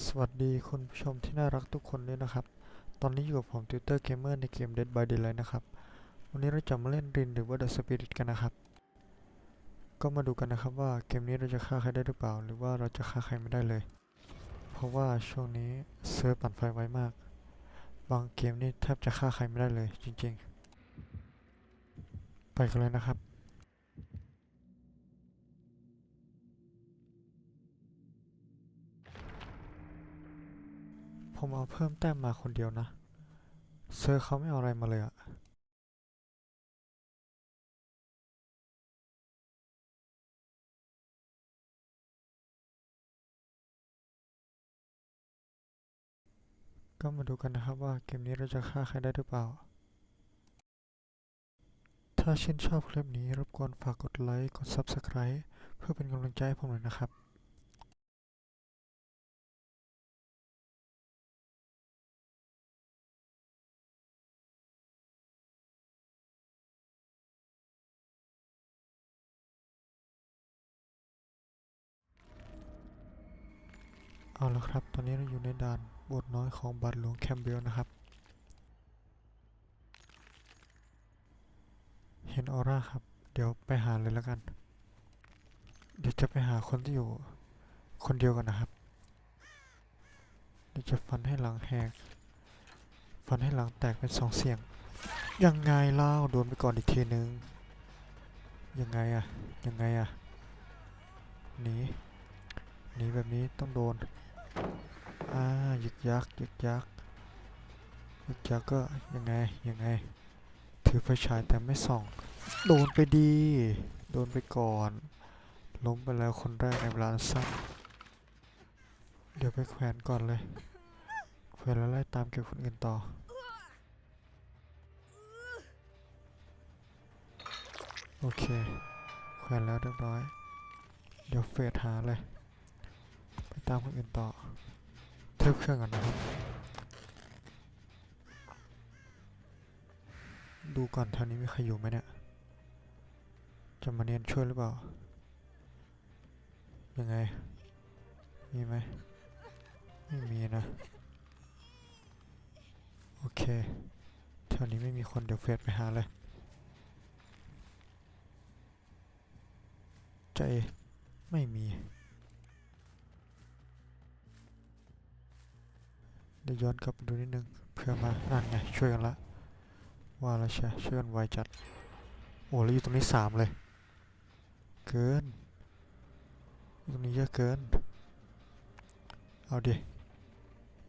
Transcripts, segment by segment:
สวัสดีคุณผู้ชมที่น่ารักทุกคนด้วยนะครับ ตอนนี้อยู่กับผม Tutor Gamer ในเกม Dead by Daylight นะครับ วันนี้เราจะมาเล่นรินหรือว่า The Spirit กันนะครับ ก็มาดูกันนะครับว่าเกมนี้เราจะฆ่าใครได้หรือเปล่า หรือว่าเราจะฆ่าใครไม่ได้เลย เพราะว่าช่วงนี้เซิร์ฟปั่นไฟไวมาก บางเกมนี่แทบจะฆ่าใครไม่ได้เลยจริงๆ ไปกันเลยนะครับ มเอาเพิ่มแต้มมาคนเดียวนะ เซอร์เขาไม่เอาอะไรมาเลยอะก็มาดูกันนะครับว่าเกมนี้เราจะฆ่าใครได้หรือเปล่า ถ้าชื่นชอบคลิปนี้รบกวนฝากกดไลค์ กด Subscribe เพื่อเป็นกำลังใจให้ผมหน่อยนะครับ เอาละครับ ตอนนี้เราอยู่ในด่านบทน้อยของบาทหลวงแคมเบลนะครับ เห็นออร่าครับ เดี๋ยวไปหาเลยแล้วกัน เดี๋ยวจะไปหาคนที่อยู่คนเดียวกันนะครับ เดี๋ยวจะฟันให้หลังแหก ฟันให้หลังแตกเป็นสองเสียง ยังไงเล่าโดนไปก่อนอีกทีนึง ยังไงอะยังไงอะหนีหนีแบบนี้ต้องโดน อ่ายึกยักยึกยักยึกยักก็ยังไงยังไง ถือไฟฉายแต่ไม่ส่อง โดนไปดี โดนไปก่อน ล้มไปแล้วคนแรกในเวลานสั้นเดี๋ยวไปแขวนก่อนเลย แขวนแล้วไล่ตามเก็บคนอื่นต่อโอเค แขวนแล้วเรียบร้อย เดี๋ยวเฟสหาเลย ไปตามคนอื่นต่อ เทิบเครื่องก่อนนะครับ ดูก่อนแถวนี้มีใครอยู่ไหมเนี่ย จะมาเนียนช่วยหรือเปล่า ยังไง มีไหม ไม่มีนะ โอเคแถวนี้ไม่มีคนเดี๋ยวเฟสไปหาเลยใจไม่มี เดี๋ยวย้อนกลับไปดูนิดนึง เพื่อมานั่นไงช่วยกันละ ว่าแล้วใช่ช่วยกันไวจัด โอ้แล้วอยู่ตรงนี้สามเลย เกิน ตรงนี้เยอะเกิน เอาดิ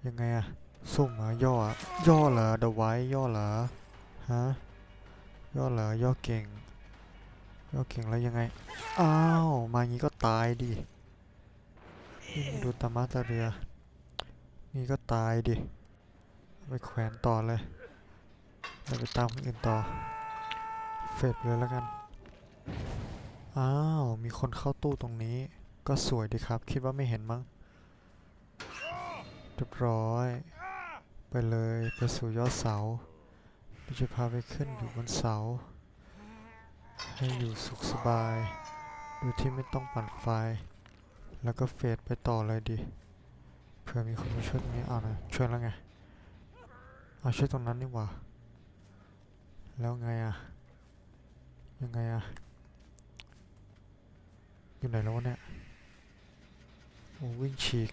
ยังไงอะสุ่มเหรอย่ออะย่อเหรอเดาไว้ย่อเหรอฮะย่อเหรอย่อเก่งย่อเก่งแล้วยังไง อ้าว มางี้ก็ตายดิดูตามาตาเรือ นี่ก็ตายดิ ไปแขวนต่อเลย ไปตามคนอื่นต่อ เฟดเลยแล้วกัน อ้าว มีคนเข้าตู้ตรงนี้ ก็สวยดีครับ คิดว่าไม่เห็นมั้งเรียบร้อย ไปเลยไปสู่ยอดเสาเราจะพาไปขึ้นอยู่บนเสา ให้อยู่สุขสบาย โดยที่ไม่ต้องปั่นไฟ แล้วก็เฟดไปต่อเลยดิ เผื่อมีคนมาช่วยตรงนี้เอานะช่วยแล้วไงเอาช่วยตรงนั้นนี่หว่า แล้วไงอะยังไงอะอยู่ไหนแล้วเนี่ยโอ้วิ่งฉีก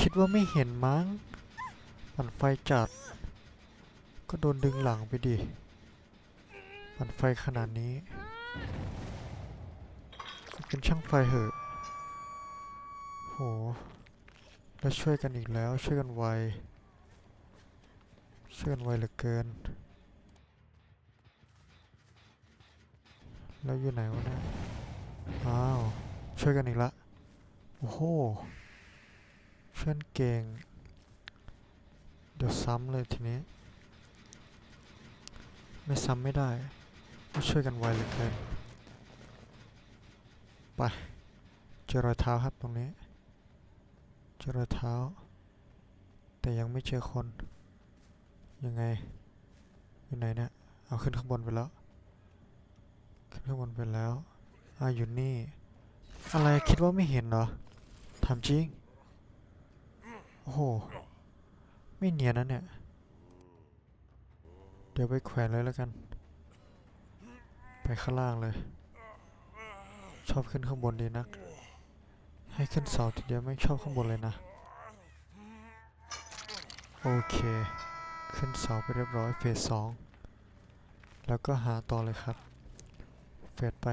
คิดว่าไม่เห็นมั้งปั่นไฟจัด ก็โดนดึงหลังไปดิปั่นไฟขนาดนี้ เป็นช่างไฟเหอะ หแล้วช่วยกันอีกแล้ว ช่วยกันไว ช่วยกันไวเหลือเกิน แล้วอยู่ไหนวะเนี่ยอ้าว ช่วยกันอีกละ โอ้โหเพื่อนเก่ง เดี๋ยวซ้ำเลยทีนี้ ไม่ซ้ำไม่ได้ต้องช่วยกันไวเหลือเกิน ไป เจอรอยเท้าครับตรงนี้ อรอยเท้า แต่ยังไม่เจอคน ยังไง อยู่ไหนเนี่ย เอาขึ้นข้างบนไปแล้ว ขึ้นข้างบนไปแล้วอ่าอยู่นี่ อะไรคิดว่าไม่เห็นเหรอททำจริง โอ้โห ไม่เนียนนะเนี่ย เดี๋ยวไปแขวนเลยแล้วกัน ไปข้างล่างเลย ชอบขึ้นข้างบนดีนัก ให้ขึ้นเสาทีเดียวไม่ชอบข้างบนเลยนะ โอเค ขึ้นเสาไปเรียบร้อยเฟสสองแล้วก็หาต่อเลยครับ เฟสไป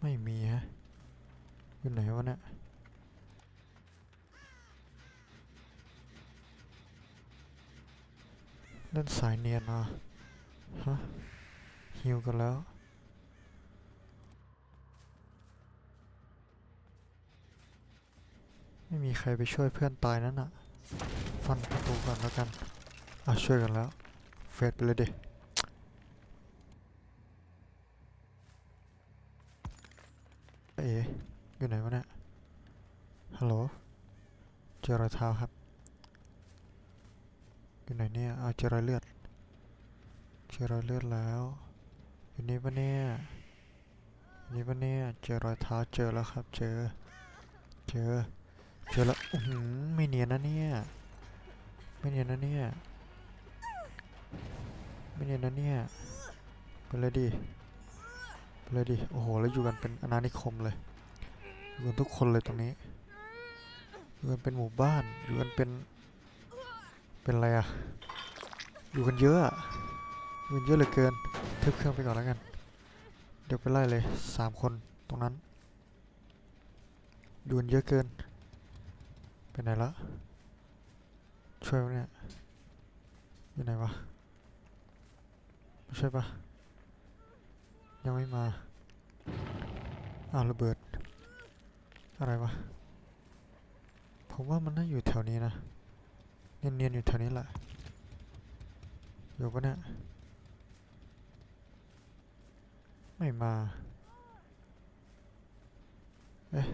ไม่มีฮะ อยู่ไหนวะเนี่ยเล่นสายเนียนอะฮะฮิวกันแล้ว ไม่มีใครไปช่วยเพื่อนตายนั่นน่ะฟันประตูก่อนแล้วกัน อะช่วยกันแล้ว เฟดไปเลยเดิเอ๋อยู่ไหนวะเนี่ย ฮัลโหล เจอรอยเท้าครับ อยู่ไหนเนี่ยเอาเจอรอยเลือด เจอรอยเลือดแล้ว อยู่นี่ปะเนี่ยนี่ปะเนี่ย เจอรอยเท้าเจอแล้วครับ เจอ เจอ เจอแล้วอือหือไม่เนียนนะเนี่ย ไม่เนียนนะเนี่ย ไม่เนียนนะเนี่ยไปเลยดิไปเลยดิ โอ้โห แล้วอยู่กันเป็นอาณานิคมเลย อยู่กันทุกคนเลยตรงนี้ อยู่กันเป็นหมู่บ้าน อยู่กันเป็น เป็นอะไรอะอยู่กันเยอะอะอยู่กันเยอะเหลือเกินทึบเครื่องไปก่อนแล้วกัน เดี๋ยวไปไล่เลยสามคนตรงนั้น อยู่กันเยอะเกิน ไปไหนละช่วยวะเนี่ยอยู่ไหนวะไม่ใช่ปะยังไม่มาอ้าวระเบิด อะไรวะ ผมว่ามันน่าอยู่แถวนี้นะ เนียนๆอยู่แถวนี้แหละ อยู่ปะเนี่ย ไม่มา เอ๊ะ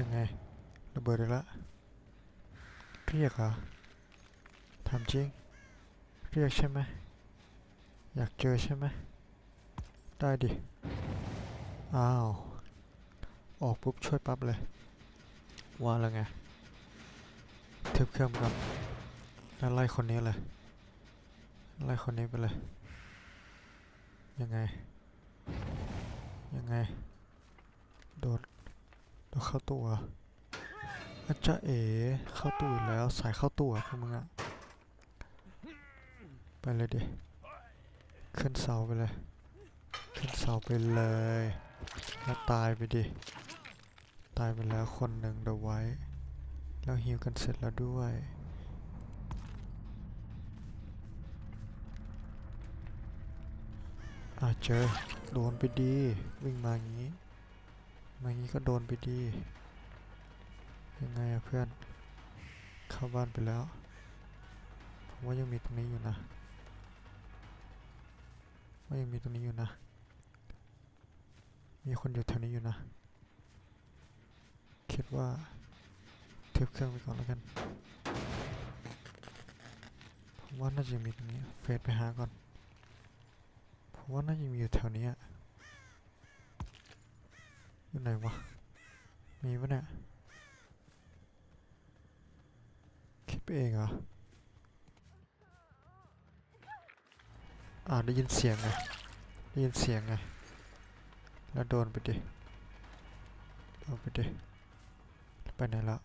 ยังไง ระเบิดอีกแล้วเรียกเหรอถามจริง เรียกใช่ไหมอยากเจอใช่ไหมได้ดิ อ้าว ออกปุ๊บช่วยปั๊บเลย ว่าแล้วไงทึบเครื่องก่อนแล้วไล่คนนี้เลยไล่คนนี้ไปเลย ยังไง ยังไง โดด โดดเข้าตัว อาจารย์เอ๋เข้าตู้อีกแล้วสายเข้าตู้อะพวกมึงอะไปเลยดิขึ้นเสาไปเลย ขึ้นเสาไปเลยแล้วตายไปดิตายไปแล้วคนหนึ่งเดี๋ยวไว้ แล้วฮิวกันเสร็จแล้วด้วยอะเจอโดนไปดี วิ่งมาอย่างนี้ มาอย่างนี้ก็โดนไปดี ยังไงเพื่อน เข้าบ้านไปแล้ว ผมว่ายังมีตรงนี้อยู่นะ ว่ายังมีตรงนี้อยู่นะ มีคนอยู่แถวนี้อยู่นะ คิดว่าเทียบเครื่องไปก่อนแล้วกัน ผมว่าน่าจะมีตรงนี้ เฟซไปหาก่อน ผมว่าน่าจะมีอยู่แถวนี้อยู่ไหนวะ มีปะเนี่ย คิด ไปเองเหรอ อ่าได้ยินเสียงไง ได้ยินเสียงไง แล้วโดนไปดิโดนไปดิ ไปไหนละ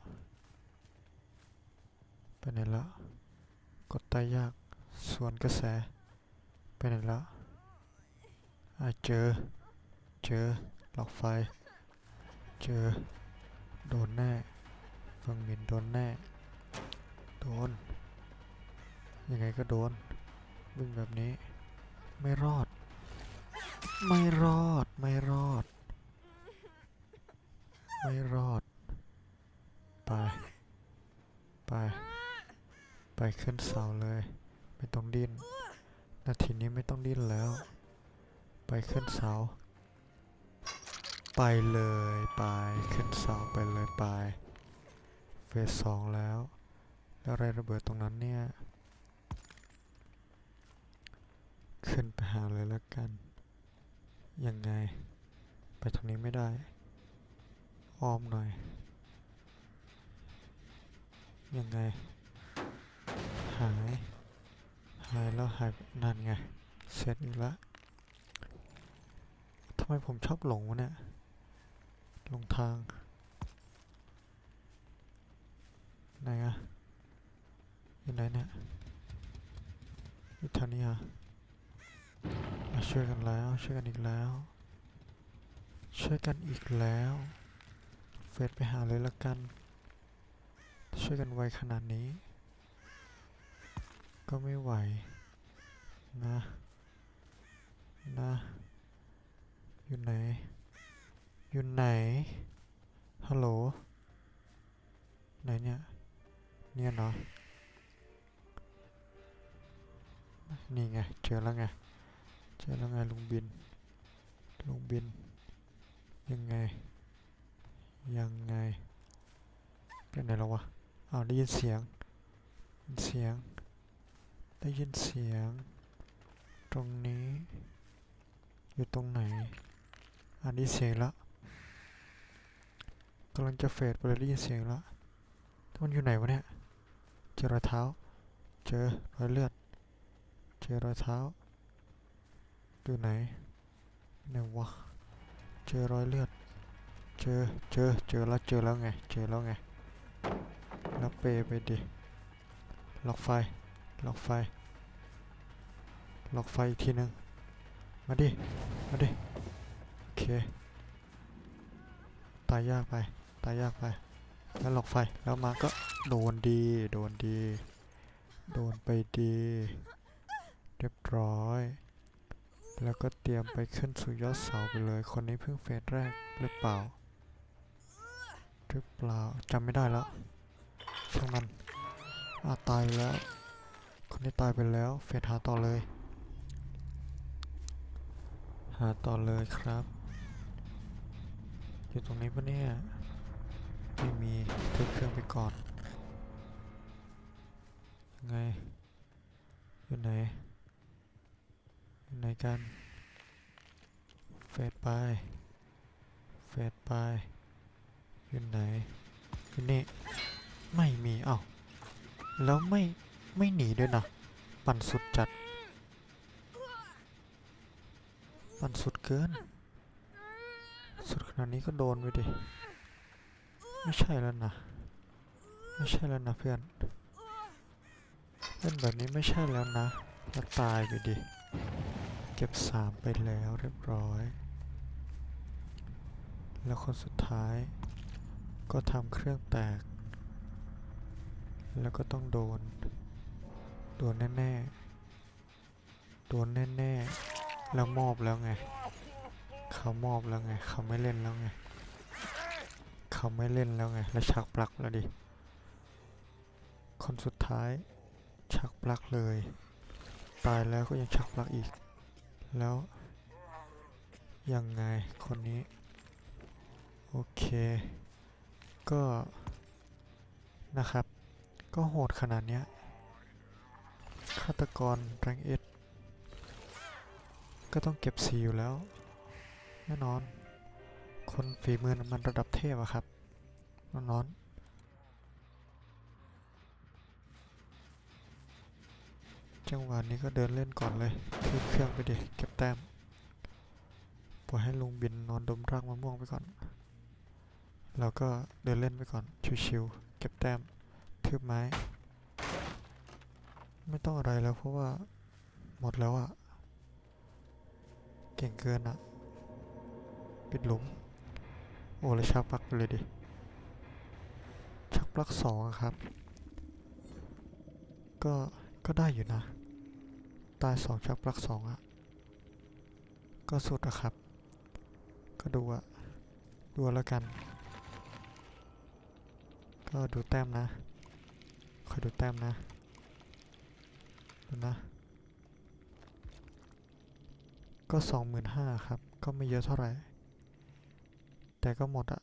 ไปไหนละ กดตายยาก สวนกระแส ไปไหนละ อ่าเจอ เจอ หลอกไฟ เจอ โดนแน่ฟังมินโดนแน่ ดน ยังไงก็โดน วิ่งแบบนี้ ไม่รอด ไม่รอด ไม่รอด ไม่รอด ไป ไป ไปขึ้นเสาเลย ไม่ต้องดิ้น นาทีนี้ไม่ต้องดิ้นแล้ว ไปขึ้นเสา ไปเลย ไป ขึ้นเสาไปเลยไป เฟสสองแล้วแล้ว อะไรระเบิดตรงนั้นเนี่ย ขึ้นไปหาเลยแล้วกัน ยังไง ไปทางนี้ไม่ได้ อ้อมหน่อย ยังไง หาย หายแล้วหายนั่นไง เสร็จอีกแล้วทำไมผมชอบหลงวะเนี่ย หลงทาง ไหนอะ อยู่ไหนเนี่ยอยู่ทางนี้เหรอะมาช่วยกันแล้วช่วยกันอีกแล้ว ช่วยกันอีกแล้ว เฟดไปหาเลยละกัน ช่วยกันไวขนาดนี้ ก็ไม่ไหว นะ นะ อยู่ไหน อยู่ไหน ฮัลโหล ไหนเนี่ย เนี่ยเนาะ นี่ไง เจอแล้วไง เจอแล้วไงลุงบิน ลุงบิน ยังไง ยังไงเป็นไหนแล้ววะอ้าวได้ยินเสียงด้ยินเสียง ได้ยินเสียง ตรงนี้ อยู่ตรงไหน อันนี้เสียงล้วกำลังจะเฟดไปเลยได้ยินเสียงล้วแต่มันอยู่ไหนวะเนี่ย เจอรอยเท้า เจอรอยเลือด เจอรอยเท้าอยู่ไหนไหนวะเจอรอยเลือด เจอเจอเจอแล้วเจอแล้วไง เจอแล้วไงแล้วเปไปดิล็อกไฟล็อกไฟล็อกไฟอีกทีหนึ่งมาดิ มาดิ โอเค ตายยากไป ตายยากไป แล้วล็อกไฟ แล้วมาก็โดนดี โดนดี โดนไปดี เรียบร้อย แล้วก็เตรียมไปขึ้นสู่ยอดเสาไปเลย คนนี้เพิ่งเฟสแรกหรือเปล่า หรือเปล่าจำไม่ได้แล้วช่างมันอาตายแล้ว คนที่ตายไปแล้ว เฟสหาต่อเลย หาต่อเลยครับ อยู่ตรงนี้ปะเนี่ย ไม่มีทึบเครื่องไปก่อน ยังไง อยู่ไหน อยู่ไหนกันเฟดไปเฟดไปอยู่ไหนอยู่นี่ไม่มีเอ้าแล้วไม่ไม่หนีด้วยนะปั่นสุดจัด ปั่นสุดเกิน สุดขนาดนี้ก็โดนไปดิ ไม่ใช่แล้วนะ ไม่ใช่แล้วนะเพื่อนเล่นแบบนี้ไม่ใช่แล้วนะแล้วตายไปดิ เก็บสามไปแล้วเรียบร้อย แล้วคนสุดท้ายก็ทำเครื่องแตก แล้วก็ต้องโดน โดนแน่ๆ โดนแน่ๆ แล้วมอบแล้วไง เขามอบแล้วไง เขาไม่เล่นแล้วไง เขาไม่เล่นแล้วไง แล้วชักปลักแล้วดิ คนสุดท้ายชักปลักเลย ตายแล้วก็ยังชักปลักอีก แล้ว ยังไงคนนี้ โอเค ก็นะครับ ก็โหดขนาดเนี้ยฆาตกรแรงเอสก็ต้องเก็บสีอยู่แล้ว แน่นอน คนฝีมือมันระดับเทพอะครับแน่นอน จังหวะนี้ก็เดินเล่นก่อนเลยทืบเครื่องไปดิเก็บแต้มปล่อยให้ลุงบินนอนดมรากมะม่วงไปก่อน แล้วก็เดินเล่นไปก่อน ชิวๆเก็บแต้มทืบไม้ ไม่ต้องอะไรแล้วเพราะว่าหมดแล้วอะเก่งเกินอะปิดหลุม โอ้แล้วชักปลักไปเลยดิ ชักปลักสองครับ ก็ก็ได้อยู่นะ ตาสองชักปลักสองอะก็สุดอะครับ ก็ดูอะดูแล้วกัน ก็ดูแต้มนะคอยดูแต้มนะ ดูนะ ก็สองหมื่นห้าครับ ก็ไม่เยอะเท่าไหร่ แต่ก็หมดอะ